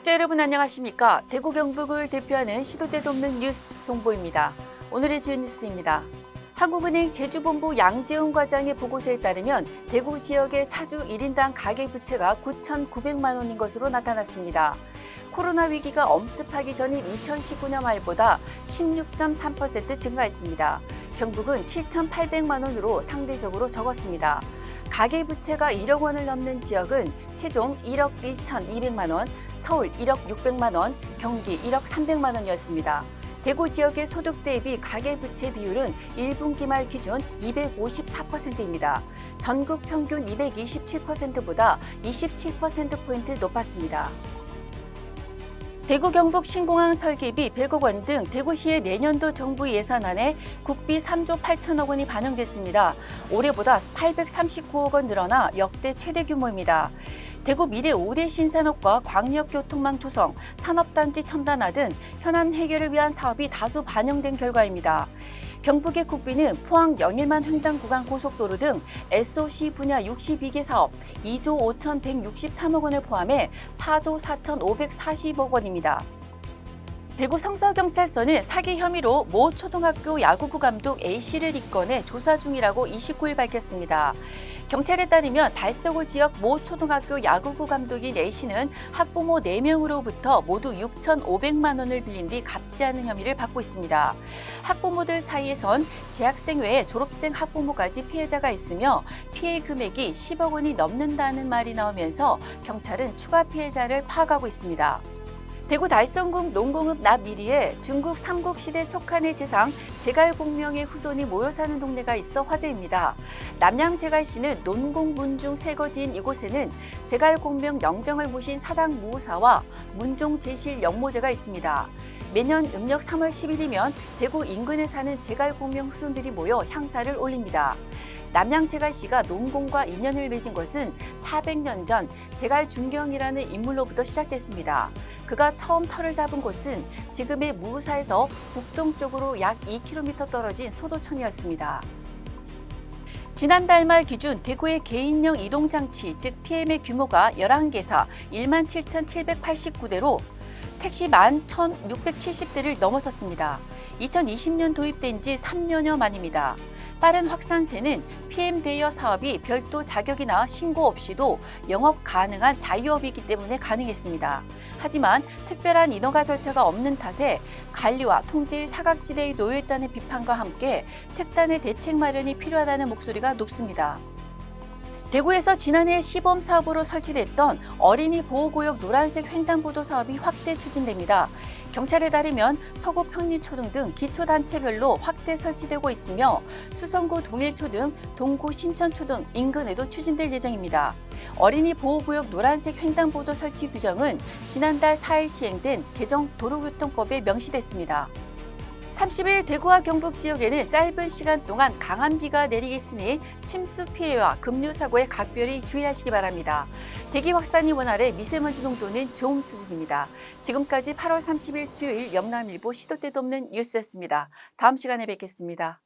시청자 여러분 안녕하십니까? 대구 경북을 대표하는 시도 때도 없는 뉴스 송보입니다. 오늘의 주요 뉴스입니다. 한국은행 제주본부 양재훈 과장의 보고서에 따르면 대구 지역의 차주 1인당 가계 부채가 9,900만 원인 것으로 나타났습니다. 코로나 위기가 엄습하기 전인 2019년 말보다 16.3% 증가했습니다. 경북은 7,800만 원으로 상대적으로 적었습니다. 가계부채가 1억 원을 넘는 지역은 세종 1억 1,200만 원, 서울 1억 600만 원, 경기 1억 300만 원이었습니다. 대구 지역의 소득 대비 가계부채 비율은 1분기 말 기준 254%입니다. 전국 평균 227%보다 27%포인트 높았습니다. 대구 경북 신공항 설계비 100억 원 등 대구시의 내년도 정부 예산안에 국비 3조 8천억 원이 반영됐습니다. 올해보다 839억 원 늘어나 역대 최대 규모입니다. 대구 미래 5대 신산업과 광역교통망 투성, 산업단지 첨단화 등 현안 해결을 위한 사업이 다수 반영된 결과입니다. 경북의 국비는 포항 영일만 횡단 구간 고속도로 등 SOC 분야 62개 사업 2조 5,163억 원을 포함해 4조 4,540억 원입니다. 대구 성서경찰서는 사기 혐의로 모 초등학교 야구부 감독 A씨를 입건해 조사 중이라고 29일 밝혔습니다. 경찰에 따르면 달서구 지역 모 초등학교 야구부 감독인 A씨는 학부모 4명으로부터 모두 6,500만 원을 빌린 뒤 갚지 않은 혐의를 받고 있습니다. 학부모들 사이에선 재학생 외에 졸업생 학부모까지 피해자가 있으며 피해 금액이 10억 원이 넘는다는 말이 나오면서 경찰은 추가 피해자를 파악하고 있습니다. 대구 달성군 농공읍 나미리에 중국 삼국시대 촉한의 재상 제갈공명의 후손이 모여 사는 동네가 있어 화제입니다. 남양제갈시는 논공문중 세거지인 이곳에는 제갈공명 영정을 모신 사당 무사와 문종 제실 영모제가 있습니다. 매년 음력 3월 10일이면 대구 인근에 사는 제갈공명 후손들이 모여 향사를 올립니다. 남양 제갈씨가 농공과 인연을 맺은 것은 400년 전 제갈 중경이라는 인물로부터 시작됐습니다. 그가 처음 터를 잡은 곳은 지금의 무사에서 북동쪽으로 약 2km 떨어진 소도촌이었습니다. 지난달 말 기준 대구의 개인용 이동장치, 즉 PM의 규모가 11개사 1만 7,789대로 택시 1만 1,670대를 넘어섰습니다. 2020년 도입된 지 3년여 만입니다. 빠른 확산세는 PM 대여 사업이 별도 자격이나 신고 없이도 영업 가능한 자유업이기 때문에 가능했습니다. 하지만 특별한 인허가 절차가 없는 탓에 관리와 통제의 사각지대에 놓여 있다는 비판과 함께 특단의 대책 마련이 필요하다는 목소리가 높습니다. 대구에서 지난해 시범 사업으로 설치됐던 어린이 보호구역 노란색 횡단보도 사업이 확대 추진됩니다. 경찰에 따르면 서구 평리초등 등 기초단체별로 확대 설치되고 있으며 수성구 동일초 등, 동구 신천초 등 인근에도 추진될 예정입니다. 어린이 보호구역 노란색 횡단보도 설치 규정은 지난달 4일 시행된 개정 도로교통법에 명시됐습니다. 30일 대구와 경북 지역에는 짧은 시간 동안 강한 비가 내리겠으니 침수 피해와 급류 사고에 각별히 주의하시기 바랍니다. 대기 확산이 원활해 미세먼지 농도는 좋음 수준입니다. 지금까지 8월 30일 수요일 영남일보 시도 때도 없는 뉴스였습니다. 다음 시간에 뵙겠습니다.